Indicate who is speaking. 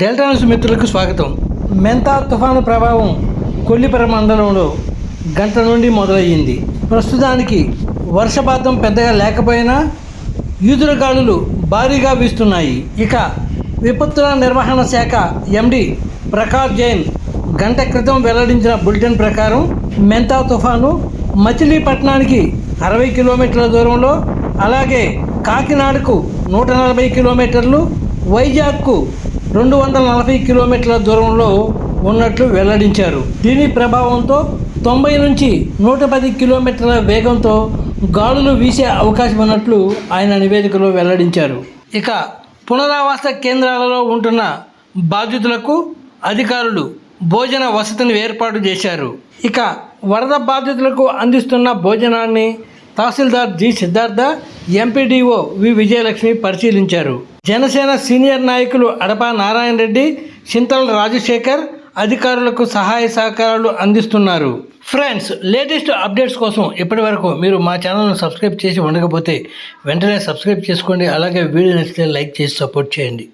Speaker 1: Delta news మిత్రులకు స్వాగతం. మెంతా తుఫాను ప్రభావం కొల్లిపర మండలంలో గంట నుండి మొదలయ్యింది. ప్రస్తుతానికి వర్షపాతం పెద్దగా లేకపోయినా ఈదురుగాలులు భారీగా వీస్తున్నాయి. ఇక విపత్తుల నిర్వహణ శాఖ ఎండి ప్రకాష్ జైన్ గంట క్రితం వెల్లడించిన బులెటిన్ ప్రకారం మెంతా తుఫాను మచిలీపట్నానికి అరవై కిలోమీటర్ల దూరంలో అలాగే కాకినాడకు నూట నలభై కిలోమీటర్లు వైజాగ్కు రెండు వందల నలభై కిలోమీటర్ల దూరంలో ఉన్నట్లు వెల్లడించారు. దీని ప్రభావంతో తొంభై నుంచి నూట పది కిలోమీటర్ల వేగంతో గాలులు వీసే అవకాశం ఉన్నట్లు ఆయన నివేదికలో వెల్లడించారు. ఇక పునరావాస కేంద్రాలలో ఉంటున్న బాధితులకు అధికారులు భోజన వసతిని ఏర్పాటు చేశారు. ఇక వరద బాధితులకు అందిస్తున్న భోజనాన్ని tahsildar G Siddhartha MPDO V Vijayalakshmi పరిశీలించారు. జనసేన సీనియర్ నాయకులు అడపా నారాయణ రెడ్డి చింతల రాజశేఖర్ అధికారులకు సహాయ సహకారాలు అందిస్తున్నారు. ఫ్రెండ్స్ లేటెస్ట్ అప్డేట్స్ కోసం ఇప్పటి వరకు మీరు మా ఛానల్ను సబ్స్క్రైబ్ చేసి ఉండకపోతే వెంటనే సబ్స్క్రైబ్ చేసుకోండి అలాగే వీడియో నచ్చితే లైక్ చేసి సపోర్ట్ చేయండి.